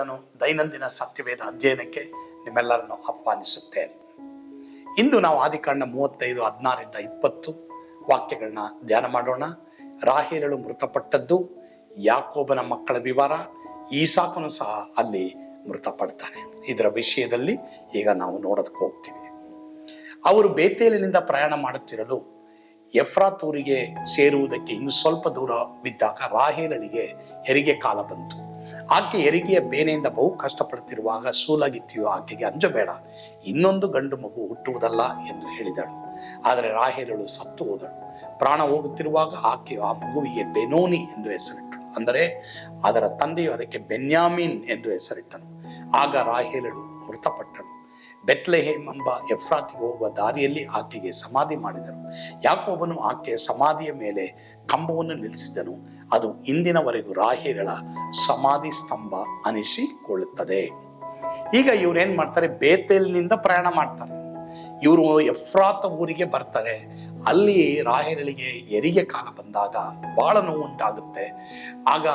ಯೇಸು ದೈನಂದಿನ ಸತ್ಯವೇದ ಅಧ್ಯಯನಕ್ಕೆ ನಿಮ್ಮೆಲ್ಲರನ್ನು ಆಹ್ವಾನಿಸುತ್ತೇನೆ. ಇಂದು ನಾವು ಆದಿಕಾಂಡ ಮೂವತ್ತೈದು ಹದಿನಾರರಿಂದ ಇಪ್ಪತ್ತು ವಾಕ್ಯಗಳನ್ನ ಧ್ಯಾನ ಮಾಡೋಣ. ರಾಹೇಲಳು ಮೃತಪಟ್ಟದ್ದು, ಯಾಕೋಬನ ಮಕ್ಕಳ ವಿವರ, ಈಸಾಕನು ಸಹ ಅಲ್ಲಿ ಮೃತಪಡ್ತಾನೆ. ಇದರ ವಿಷಯದಲ್ಲಿ ಈಗ ನಾವು ನೋಡೋದಕ್ಕೆ ಹೋಗ್ತೀವಿ. ಅವರು ಬೇತೇಲಿನಿಂದ ಪ್ರಯಾಣ ಮಾಡುತ್ತಿರಲು ಎಫ್ರಾತೂರಿಗೆ ಸೇರುವುದಕ್ಕೆ ಇನ್ನು ಸ್ವಲ್ಪ ದೂರ ಬಿದ್ದಾಗ ರಾಹೇಲಳಿಗೆ ಹೆರಿಗೆ ಕಾಲ ಬಂತು. ಆಕೆ ಹೆರಿಗೆಯ ಬೇನೆಯಿಂದ ಬಹು ಕಷ್ಟಪಡುತ್ತಿರುವಾಗ ಸೂಲಗಿತ್ತಿಯು ಆಕೆಗೆ ಅಂಜಬೇಡ. ಇನ್ನೊಂದು ಗಂಡು ಮಗು ಹುಟ್ಟುವುದಲ್ಲ ಎಂದು ಹೇಳಿದಳು. ಆದರೆ ರಾಹೇಲಳು ಸತ್ತು ಹೋದಳು. ಪ್ರಾಣ ಹೋಗುತ್ತಿರುವಾಗ ಆಕೆಯು ಆ ಮಗುವಿಗೆ ಬೆನೋನಿ ಎಂದು ಹೆಸರಿಟ್ಟಳು. ಅಂದರೆ ಅದರ ತಂದೆಯು ಅದಕ್ಕೆ ಬೆನ್ಯಾಮಿನ್ ಎಂದು ಹೆಸರಿಟ್ಟನು. ಆಗ ರಾಹೇಲಳು ಮೃತಪಟ್ಟಳು. ಬೆಟ್ಲೆಹೇಮ್ ಎಂಬ ಎಫ್ರಾತಿಗೆ ಹೋಗುವ ದಾರಿಯಲ್ಲಿ ಆಕೆಗೆ ಸಮಾಧಿ ಮಾಡಿದರು ಯಾಕೋಬನು ಆಕೆಯ ಸಮಾಧಿಯ ಮೇಲೆ ಕಂಬವನ್ನು ನಿಲ್ಲಿಸಿದನು. ಅದು ಇಂದಿನವರೆಗೂ ರಾಹಿರಳ ಸಮಾಧಿ ಸ್ತಂಭ ಅನಿಸಿಕೊಳ್ಳುತ್ತದೆ. ಈಗ ಇವ್ರೇನ್ ಮಾಡ್ತಾರೆ? ಬೇತೇಲ್ನಿಂದ ಪ್ರಯಾಣ ಮಾಡ್ತಾರೆ. ಇವರು ಎಫ್ರಾತ ಊರಿಗೆ ಬರ್ತಾರೆ. ಅಲ್ಲಿ ರಾಹಿರಳಿಗೆ ಹೆರಿಗೆ ಕಾಲ ಬಂದಾಗ ಬಹಳ ನೋವು ಉಂಟಾಗುತ್ತೆ ಆಗ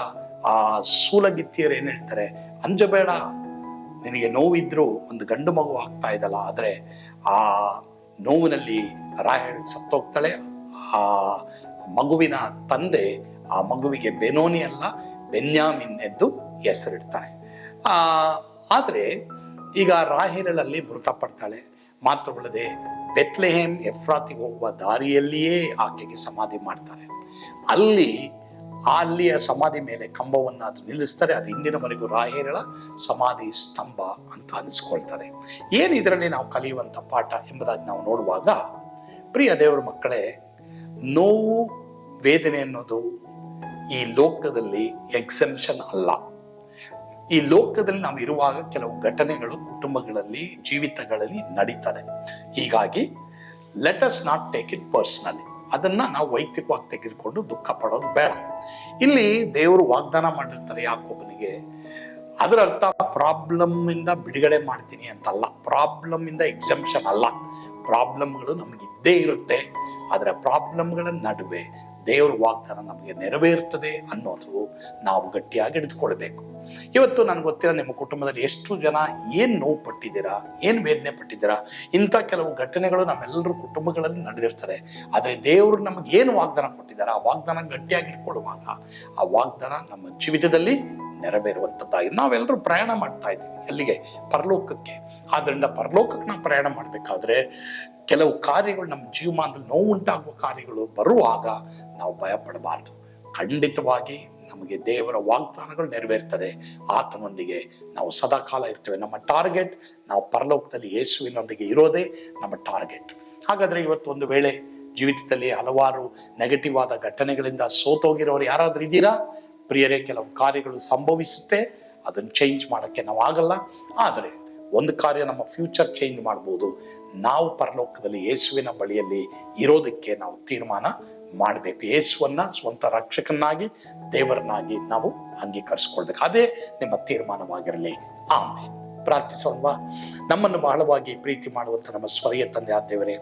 ಆ ಸೂಲಗಿತ್ತಿಯರು ಏನು ಹೇಳ್ತಾರೆ? ಅಂಜಬೇಡ, ನಿನಗೆ ನೋವಿದ್ರು ಒಂದು ಗಂಡು ಮಗು ಆಗ್ತಾ ಇದಲ್ಲ, ಆದರೆ ಆ ನೋವಿನಲ್ಲಿ ರಾಯಲ್ ಸತ್ತೋಗ್ತಾಳೆ. ಆ ಮಗುವಿನ ತಂದೆ ಆ ಮಗುವಿಗೆ ಬೆನೋನಿ ಅಲ್ಲ, ಬೆನ್ಯಾಮಿನ್ ಎಂದು ಹೆಸರಿಡ್ತಾನೆ. ಆ, ಆದ್ರೆ ಈಗ ರಾಹೇಲಲ್ಲಿ ಮೃತಪಡ್ತಾಳೆ. ಮಾತ್ರವಲ್ಲದೆ ಬೆತ್ಲೆಹೇಮ್ ಎಫ್ರಾತಿಗೆ ಹೋಗುವ ದಾರಿಯಲ್ಲಿಯೇ ಆಕೆಗೆ ಸಮಾಧಿ ಮಾಡ್ತಾರೆ. ಅಲ್ಲಿ, ಅಲ್ಲಿಯ ಸಮಾಧಿ ಮೇಲೆ ಕಂಬವನ್ನು ಅದು ನಿಲ್ಲಿಸ್ತಾರೆ. ಅದು ಇಂದಿನವರೆಗೂ ರಾಹೇರಳ ಸಮಾಧಿ ಸ್ತಂಭ ಅಂತ ಅನಿಸ್ಕೊಳ್ತಾರೆ ಏನು ಇದರಲ್ಲಿ ನಾವು ಕಲಿಯುವಂತ ಪಾಠ ಎಂಬುದಾಗಿ ನಾವು ನೋಡುವಾಗ, ಪ್ರಿಯ ದೇವರ ಮಕ್ಕಳೇ, ನೋವು, ವೇದನೆ ಅನ್ನೋದು ಈ ಲೋಕದಲ್ಲಿ ಎಕ್ಸೆಂಪ್ಷನ್ ಅಲ್ಲ. ಈ ಲೋಕದಲ್ಲಿ ನಾವು ಇರುವಾಗ ಕೆಲವು ಘಟನೆಗಳು ಕುಟುಂಬಗಳಲ್ಲಿ, ಜೀವಿತಗಳಲ್ಲಿ ನಡೀತದೆ ಹೀಗಾಗಿ let not take it personally ಅದನ್ನ ನಾವು ವೈಯಕ್ತಿಕವಾಗಿ ತೆಗೆದುಕೊಂಡು ದುಃಖ ಪಡೋದು ಬೇಡ. ಇಲ್ಲಿ ದೇವರು ವಾಗ್ದಾನ ಮಾಡಿರ್ತಾರೆ ಯಾಕೊಬ್ಬನಿಗೆ ಅದರ ಅರ್ಥ ಪ್ರಾಬ್ಲಮ್ ಇಂದ ಬಿಡುಗಡೆ ಮಾಡ್ತೀನಿ ಅಂತಲ್ಲ. ಪ್ರಾಬ್ಲಮ್ ಇಂದ ಎಕ್ಸೆಂಪ್ಷನ್ ಅಲ್ಲ. ಪ್ರಾಬ್ಲಮ್ಗಳು ನಮ್ಗೆ ಇದ್ದೇ ಇರುತ್ತೆ. ಅದರ ಪ್ರಾಬ್ಲಮ್ಗಳ ನಡುವೆ ದೇವರ ವಾಗ್ದಾನ ನಮಗೆ ನೆರವೇರುತ್ತದೆ ಅನ್ನೋದು ನಾವು ಗಟ್ಟಿಯಾಗಿ ಹಿಡಿದುಕೊಳ್ಬೇಕು. ಇವತ್ತು ನನಗೆ ಗೊತ್ತಿರೋ ನಿಮ್ಮ ಕುಟುಂಬದಲ್ಲಿ ಎಷ್ಟು ಜನ ಏನು ನೋವು ಪಟ್ಟಿದ್ದೀರಾ, ಏನು ವೇದನೆ ಪಟ್ಟಿದ್ದೀರಾ, ಇಂಥ ಕೆಲವು ಘಟನೆಗಳು ನಮ್ಮೆಲ್ಲರ ಕುಟುಂಬಗಳಲ್ಲಿ ನಡೆದಿರ್ತದೆ. ಆದರೆ ದೇವರು ನಮಗೆ ಏನು ವಾಗ್ದಾನ ಕೊಟ್ಟಿದ್ದಾರೆ ಆ ವಾಗ್ದಾನ ಗಟ್ಟಿಯಾಗಿ ಇಟ್ಕೊಳ್ಳುವಾಗ ಆ ವಾಗ್ದಾನ ನಮ್ಮ ಜೀವಿತದಲ್ಲಿ ನೆರವೇರುವಂಥದ್ದಾಗಿ ನಾವೆಲ್ಲರೂ ಪ್ರಯಾಣ ಮಾಡ್ತಾ ಇದ್ದೀವಿ. ಎಲ್ಲಿಗೆ ಪರಲೋಕಕ್ಕೆ. ಆದ್ದರಿಂದ ಪರಲೋಕಕ್ಕೆ ನಾವು ಪ್ರಯಾಣ ಮಾಡಬೇಕಾದ್ರೆ ಕೆಲವು ಕಾರ್ಯಗಳು ನಮ್ಮ ಜೀವಮಾನದಲ್ಲಿ ನೋವು ಉಂಟಾಗುವ ಕಾರ್ಯಗಳು ಬರುವಾಗ ನಾವು ಭಯಪಡಬಾರದು. ಖಂಡಿತವಾಗಿ ನಮಗೆ ದೇವರ ವಾಗ್ದಾನಗಳು ನೆರವೇರ್ತದೆ. ಆತನೊಂದಿಗೆ ನಾವು ಸದಾಕಾಲ ಇರ್ತೇವೆ. ನಮ್ಮ ಟಾರ್ಗೆಟ್ ನಾವು ಪರಲೋಕದಲ್ಲಿ ಯೇಸುವಿನೊಂದಿಗೆ ಇರೋದೇ ನಮ್ಮ ಟಾರ್ಗೆಟ್. ಹಾಗಾದ್ರೆ ಇವತ್ತು ಒಂದು ವೇಳೆ ಜೀವಿತದಲ್ಲಿ ಹಲವಾರು ನೆಗೆಟಿವ್ ಆದ ಘಟನೆಗಳಿಂದ ಸೋತೋಗಿರೋರು ಯಾರಾದರೂ ಇದ್ದೀರಾ? ಪ್ರಿಯರೇ, ಕೆಲವು ಕಾರ್ಯಗಳು ಸಂಭವಿಸುತ್ತೆ, ಅದನ್ನು ಚೇಂಜ್ ಮಾಡೋಕ್ಕೆ ನಾವು ಆಗಲ್ಲ. ಆದರೆ ಒಂದು ಕಾರ್ಯ ನಮ್ಮ ಫ್ಯೂಚರ್ ಚೇಂಜ್ ಮಾಡ್ಬೋದು. ನಾವು ಪರಲೋಕದಲ್ಲಿ ಯೇಸುವಿನ ಬಳಿಯಲ್ಲಿ ಇರೋದಕ್ಕೆ ನಾವು ತೀರ್ಮಾನ ಮಾಡಬೇಕು. ಯೇಸುವನ್ನ ಸ್ವಂತ ರಕ್ಷಕನಾಗಿ ದೇವರನ್ನಾಗಿ ನಾವು ಅಂಗೀಕರಿಸ್ಕೊಳ್ಬೇಕು. ಅದೇ ನಿಮ್ಮ ತೀರ್ಮಾನವಾಗಿರಲಿ. ಆಮೇಲೆ ಪ್ರಾರ್ಥಿಸೋಣವಾ? ನಮ್ಮನ್ನು ಬಹಳವಾಗಿ ಪ್ರೀತಿ ಮಾಡುವಂಥ ನಮ್ಮ ಸ್ವರ್ಗ ತಂದೆ ಆದ್ದೇವರೇ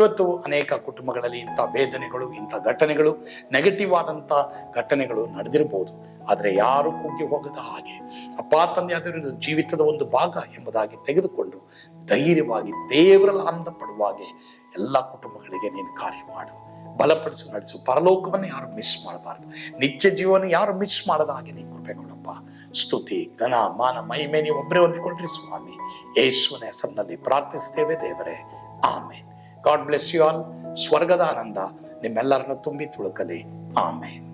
ಇವತ್ತು ಅನೇಕ ಕುಟುಂಬಗಳಲ್ಲಿ ಇಂಥ ವೇದನೆಗಳು ಇಂಥ ಘಟನೆಗಳು ನೆಗೆಟಿವ್ ಆದಂಥ ಘಟನೆಗಳು ನಡೆದಿರಬಹುದು ಆದರೆ ಯಾರು ಕುಗ್ಗಿ ಹೋಗದ ಹಾಗೆ, ಅಪ್ಪ, ತಂದೆ ಆದರೂ ಜೀವಿತದ ಒಂದು ಭಾಗ ಎಂಬುದಾಗಿ ತೆಗೆದುಕೊಂಡು ಧೈರ್ಯವಾಗಿ ದೇವರಲ್ಲಿ ಆನಂದ ಪಡುವಾಗೆ ಎಲ್ಲ ಕುಟುಂಬಗಳಿಗೆ ನೀನು ಕಾರ್ಯ ಮಾಡು. ಬಲಪಡಿಸಿ ನಡೆಸು. ಪರಲೋಕವನ್ನು ಯಾರು ಮಿಸ್ ಮಾಡಬಾರ್ದು. ನಿತ್ಯ ಜೀವನ ಯಾರು ಮಿಸ್ ಮಾಡದ ಹಾಗೆ ನೀವು ಕೃಪೆ ಕೊಡಪ್ಪ. ಸ್ತುತಿ, ಘನ, ಮಾನ, ಮಹಿಮೆ ನೀವು ಒಬ್ಬರೇ ಹೊಂದಿಕೊಂಡ್ರಿ ಸ್ವಾಮಿ. ಯೇಸುವಿನ ಹೆಸರಿನಲ್ಲಿ ಪ್ರಾರ್ಥಿಸ್ತೇವೆ ದೇವರೇ. Amen. God bless you all ಸ್ವರ್ಗದ ಆನಂದ ನಿಮ್ಮೆಲ್ಲರನ್ನು ತುಂಬಿ ತುಳುಕಲಿ. ಆಮೇನ್.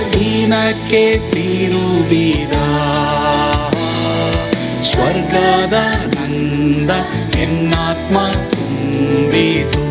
ದಿನಕ್ಕೆ ತಿರುಗಿದ ಸ್ವರ್ಗದ ನಂದ ಎನ್ನಾತ್ಮ ತುಂಬಿತು.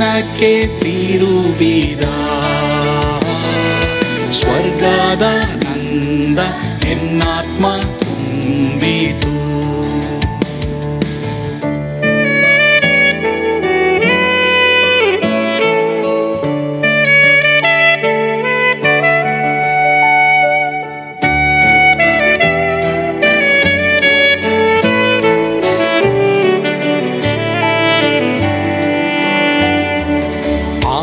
ದಿನಕ್ಕೆ ತಿರುಗಿದ ಸ್ವರ್ಗದ ನಂದ ಎನ್ನಾತ್ಮ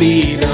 be the